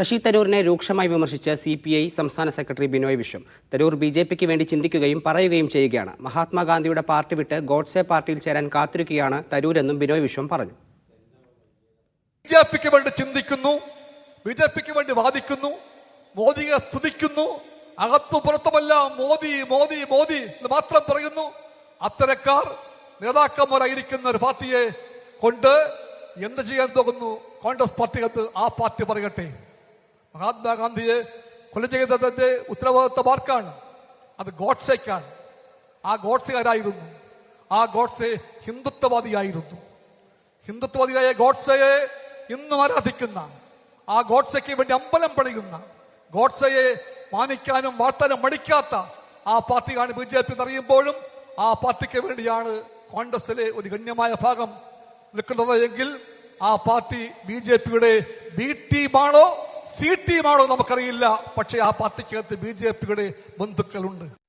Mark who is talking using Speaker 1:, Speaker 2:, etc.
Speaker 1: ശശി തരൂരിനെ രൂക്ഷമായി വിമർശിച്ച് സി പി ഐ സംസ്ഥാന secretary Binoy Viswam. Tharoor B J പിക്ക് വേണ്ടി ചിന്തിക്കുകയും പറയുകയും ചെയ്യുകയാണ്. മഹാത്മാഗാന്ധിയുടെ പാർട്ടി വിട്ട് ഗോഡ്സെ പാർട്ടിയിൽ ചേരാൻ കാത്തിരിക്കുകയാണ് തരൂരെന്നും ബിനോയ് വിശ്വം പറഞ്ഞു.
Speaker 2: ബി ജെ പിക്ക് വേണ്ടി ചിന്തിക്കുന്നു ബി ജെ പിക്ക് വേണ്ടി വാദിക്കുന്നു മോദിയെ സ്തുതിക്കുന്നു അകത്തു പുറത്തുമല്ല മോദി മോദി മോദി എന്ന് മാത്രം പറയുന്നു. അത്തരക്കാർ നേതാക്കന്മാരായിരിക്കുന്ന ഒരു പാർട്ടിയെ കൊണ്ട് എന്ത് ചെയ്യാൻ പോകുന്നു? കോൺഗ്രസ് പാർട്ടികത്ത് ആ പാർട്ടി പറയട്ടെ. മഹാത്മാഗാന്ധിയെ കൊല ചെയ്തതിന്റെ ഉത്തരവാദിത്വം ആർക്കാണ് അത് ഗോഡ്സേക്കാണ്. ആ ഗോഡ്സെ ആരായിരുന്നു ആ ഗോഡ്സെ ഹിന്ദുത്വവാദിയായിരുന്നു. ഹിന്ദുത്വവാദിയായ ഗോഡ്സയെ ഇന്നും ആരാധിക്കുന്ന ആ ഗോഡ്സയ്ക്ക് വേണ്ടി അമ്പലം പണിയുന്ന ഗോഡ്സയെ മാനിക്കാനും വാർത്താനും മടിക്കാത്ത ആ പാർട്ടിയാണ് ബി ജെ പി എന്നറിയുമ്പോഴും ആ പാർട്ടിക്ക് വേണ്ടിയാണ് കോൺഗ്രസിലെ ഒരു ഗണ്യമായ ഭാഗം നിൽക്കുന്നത് എങ്കിൽ ആ പാർട്ടി ബി ജെ പിയുടെ ബി ടീമാണോ സി ടീമാണോ നമുക്കറിയില്ല. പക്ഷേ ആ പാർട്ടിക്കകത്ത് ബി ജെ പിയുടെ ബന്ധുക്കളുണ്ട്.